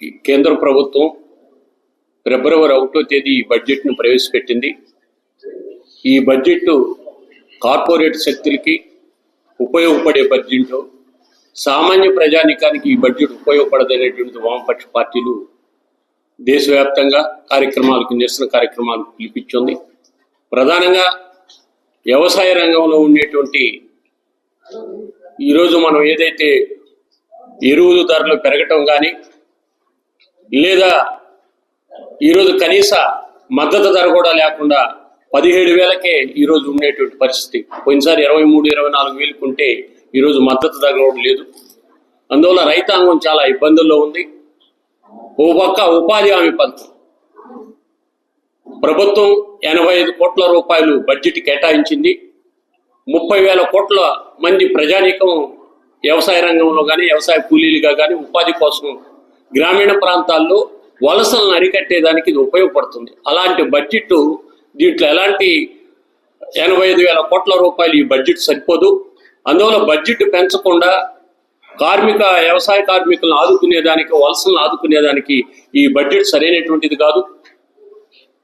కేంద్ర ప్రభుత్వం ఫిబ్రవరి ఒకటో తేదీ ఈ బడ్జెట్ను ప్రవేశపెట్టింది. ఈ బడ్జెట్ కార్పొరేట్ శక్తులకి ఉపయోగపడే బడ్జెట్ సామాన్య ప్రజానికానికి ఈ బడ్జెట్ ఉపయోగపడదనేటువంటి వామపక్ష పార్టీలు దేశవ్యాప్తంగా కార్యక్రమాలకు నిరసన కార్యక్రమాలు పిలిపించింది. ప్రధానంగా వ్యవసాయ రంగంలో ఉండేటువంటి ఈరోజు మనం ఏదైతే ఎరువుల ధరలు పెరగటం కానీ లేదా ఈరోజు కనీస మద్దతు ధర కూడా లేకుండా పదిహేడు వేలకే ఈరోజు ఉండేటువంటి పరిస్థితి. పోయినసారి ఇరవై మూడు ఇరవై నాలుగు వేలకు ఉంటే ఈరోజు మద్దతు ధర కూడా లేదు. అందువల్ల రైతాంగం చాలా ఇబ్బందుల్లో ఉంది. ఓ పక్క ఉపాధి హామీ పథకం. ప్రభుత్వం ఎనభై ఐదు కోట్ల రూపాయలు బడ్జెట్ కేటాయించింది. ముప్పై వేల కోట్ల మంది ప్రజానీకం వ్యవసాయ రంగంలో కానీ వ్యవసాయ కూలీలుగా కానీ ఉపాధి కోసం గ్రామీణ ప్రాంతాల్లో వలసలను అరికట్టేదానికి ఇది ఉపయోగపడుతుంది. అలాంటి బడ్జెట్ దీంట్లో ఎలాంటి ఎనభై ఐదు వేల కోట్ల రూపాయలు ఈ బడ్జెట్ సరిపోదు. అందువల్ల బడ్జెట్ పెంచకుండా కార్మిక వ్యవసాయ కార్మికులను ఆదుకునేదానికి వలసలను ఆదుకునేదానికి ఈ బడ్జెట్ సరైనటువంటిది కాదు.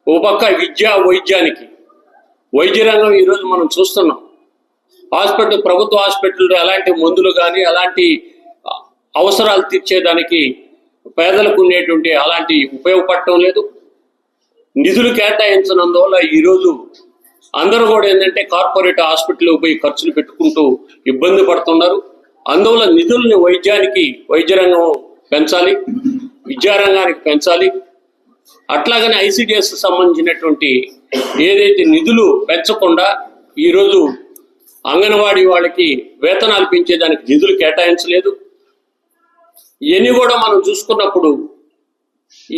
ఒక పక్క విద్య వైద్యానికి. వైద్య రంగం ఈరోజు మనం చూస్తున్నాం. హాస్పిటల్ ప్రభుత్వ హాస్పిటల్లో ఎలాంటి మందులు కానీ అలాంటి అవసరాలు తీర్చేదానికి పేదలకు ఉండేటువంటి అలాంటి ఉపయోగపడటం లేదు. నిధులు కేటాయించినందువల్ల ఈరోజు అందరూ కూడా ఏంటంటే కార్పొరేట్ హాస్పిటల్కి పోయి ఖర్చులు పెట్టుకుంటూ ఇబ్బంది పడుతున్నారు. అందువల్ల నిధుల్ని వైద్యానికి వైద్య రంగం పెంచాలి విద్యారంగానికి పెంచాలి. అట్లాగనే ఐసిడిఎస్ సంబంధించినటువంటి ఏదైతే నిధులు పెంచకుండా ఈరోజు అంగన్వాడీ వాళ్ళకి వేతనాలు పెంచేదానికి నిధులు కేటాయించలేదు. ఇవన్నీ కూడా మనం చూసుకున్నప్పుడు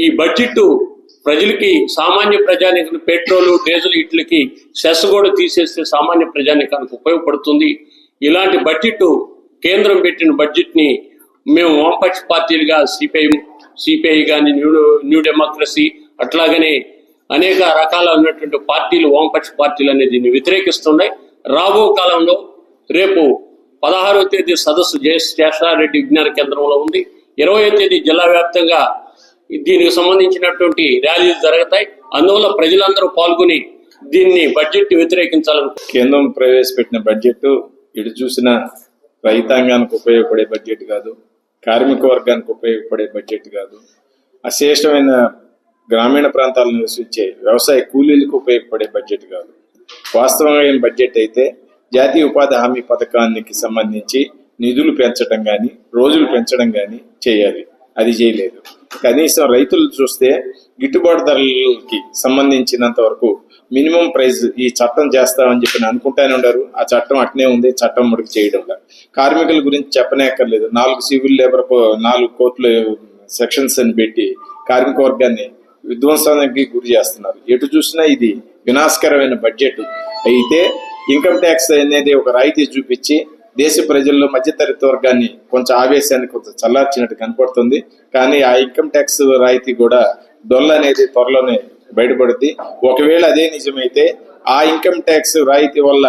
ఈ బడ్జెట్ ప్రజలకి సామాన్య ప్రజానికానికి పెట్రోలు డీజిల్ వీటికి సెస్ కూడా తీసేస్తే సామాన్య ప్రజానికానికి ఉపయోగపడుతుంది. ఇలాంటి బడ్జెట్ కేంద్రం పెట్టిన బడ్జెట్ని మేము వామపక్ష పార్టీలుగా సిపిఐ సిపిఐ కానీ న్యూ న్యూ డెమోక్రసీ అట్లాగనే అనేక రకాల ఉన్నటువంటి పార్టీలు వామపక్ష పార్టీలు అనేది దీన్ని వ్యతిరేకిస్తున్నాయి. రాబో కాలంలో రేపు పదహారవ తేదీ సదస్సు జయ శేషారెడ్డి విజ్ఞాన కేంద్రంలో ఉంది. ఇరవయో తేదీ జిల్లా వ్యాప్తంగా దీనికి సంబంధించినటువంటి ర్యాలీలు జరుగుతాయి. అందువల్ల ప్రజలందరూ పాల్గొని దీన్ని బడ్జెట్ వ్యతిరేకించాలను కేంద్రం ప్రవేశపెట్టిన బడ్జెట్ ఇటు చూసిన రైతాంగానికి ఉపయోగపడే బడ్జెట్ కాదు కార్మిక వర్గానికి ఉపయోగపడే బడ్జెట్ కాదు. అశేషమైన గ్రామీణ ప్రాంతాలను నివసించే వ్యవసాయ కూలీలకు ఉపయోగపడే బడ్జెట్ కాదు. వాస్తవమైన బడ్జెట్ అయితే జాతీయ ఉపాధి హామీ పథకానికి సంబంధించి నిధులు పెంచడం కానీ రోజులు పెంచడం కానీ చేయాలి. అది చేయలేదు. కనీసం రైతులు చూస్తే గిట్టుబాటు ధరలకి సంబంధించినంత వరకు మినిమం ప్రైస్ ఈ చట్టం చేస్తామని చెప్పి అనుకుంటానే ఉండరు ఆ చట్టం అట్నే ఉంది చట్టం ముడికి చేయడం లేదు. కార్మికుల గురించి చెప్పనేక్కర్లేదు. నాలుగు సివిల్ లేబర్ నాలుగు కోట్లు సెక్షన్స్ అని పెట్టి కార్మిక వర్గాన్ని విధ్వంసానికి గురి చేస్తున్నారు. ఎటు చూసినా ఇది వినాశకరమైన బడ్జెట్. అయితే ఇన్కమ్ ట్యాక్స్ అనేది ఒక రాయితీ చూపించి దేశ ప్రజల్లో మధ్యతరగతి వర్గాన్ని కొంచెం ఆవేశాన్ని కొంచెం చల్లార్చినట్టు కనపడుతుంది. కానీ ఆ ఇన్కమ్ ట్యాక్స్ రాయితీ కూడా డొల్ అనేది త్వరలోనే బయటపడుద్ది. ఒకవేళ అదే నిజమైతే ఆ ఇన్కమ్ ట్యాక్స్ రాయితీ వల్ల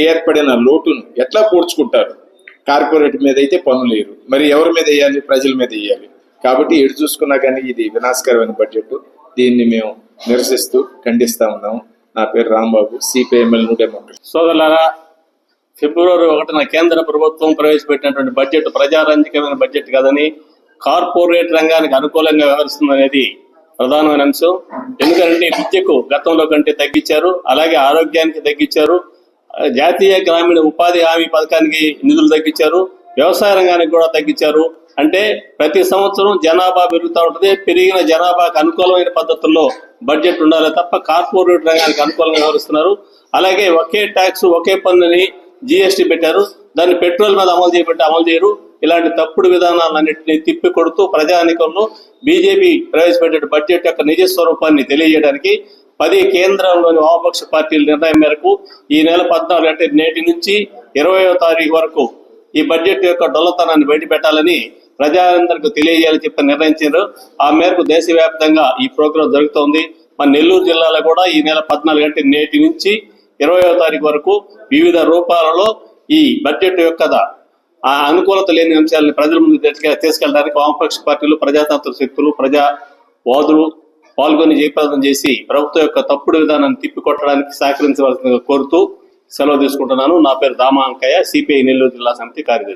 ఏర్పడిన లోటును ఎట్లా పూడ్చుకుంటారు? కార్పొరేట్ మీద అయితే పనులు లేరు మరి ఎవరి మీద వేయాలి? ప్రజల మీద వేయాలి. కాబట్టి ఎటు చూసుకున్నా కానీ ఇది వినాశకరమైన బడ్జెట్ దీన్ని మేము నిరసిస్తూ ఖండిస్తా ఉన్నాము. నా పేరు రాంబాబు సిపిఎంఎల్ డెమోక్రసీ సోదరులారా ఫిబ్రవరి ఒకటిన కేంద్ర ప్రభుత్వం ప్రవేశపెట్టినటువంటి బడ్జెట్ ప్రజారంజకమైన బడ్జెట్ కాదని కార్పొరేట్ రంగానికి అనుకూలంగా వ్యవహరిస్తుంది అనేది ప్రధానమైన అంశం. ఎందుకంటే విద్యకు గతంలో కంటే తగ్గించారు అలాగే ఆరోగ్యానికి తగ్గించారు జాతీయ గ్రామీణ ఉపాధి హామీ పథకానికి నిధులు తగ్గించారు వ్యవసాయ రంగానికి కూడా తగ్గించారు. అంటే ప్రతి సంవత్సరం జనాభా పెరుగుతూ ఉంటుంది పెరిగిన జనాభాకు అనుకూలమైన పద్ధతుల్లో బడ్జెట్ ఉండాలి తప్ప కార్పొరేట్ రంగానికి అనుకూలంగా వ్యవహరిస్తున్నారు. అలాగే ఒకే ట్యాక్స్ ఒకే పన్నుని జిఎస్టీ పెట్టారు. దాన్ని పెట్రోల్ మీద అమలు చేయబట్టి అమలు చేయరు. ఇలాంటి తప్పుడు విధానాలన్నింటినీ తిప్పి కొడుతూ ప్రజానికంలో బీజేపీ ప్రవేశపెట్టే బడ్జెట్ యొక్క నిజ స్వరూపాన్ని తెలియజేయడానికి పది కేంద్రంలోని వామపక్ష పార్టీల నిర్ణయం మేరకు ఈ నెల పద్నాలుగు అంటే నేటి నుంచి ఇరవయో తారీఖు వరకు ఈ బడ్జెట్ యొక్క డొల్లతనాన్ని బయటపెట్టాలని ప్రజలందరికీ తెలియజేయాలని చెప్పి నిర్ణయించారు. ఆ మేరకు దేశవ్యాప్తంగా ఈ ప్రోగ్రాం జరుగుతోంది. మన నెల్లూరు జిల్లాలో కూడా ఈ నెల పద్నాలుగు అంటే నేటి నుంచి ఇరవయో తారీఖు వరకు వివిధ రూపాలలో ఈ బడ్జెట్ యొక్క ఆ అనుకూలత లేని అంశాలను ప్రజల ముందు తీసుకెళ్ళడానికి వామపక్ష పార్టీలు ప్రజాతంత్ర శక్తులు ప్రజా వాదులు పాల్గొని జయప్రదం చేసి ప్రభుత్వం యొక్క తప్పుడు విధానాన్ని తిప్పికొట్టడానికి సహకరించవలసిందిగా కోరుతూ సెలవు తీసుకుంటున్నాను. నా పేరు దామా అంకయ్య సిపిఐ నెల్లూరు జిల్లా సమితి కార్యదర్శి.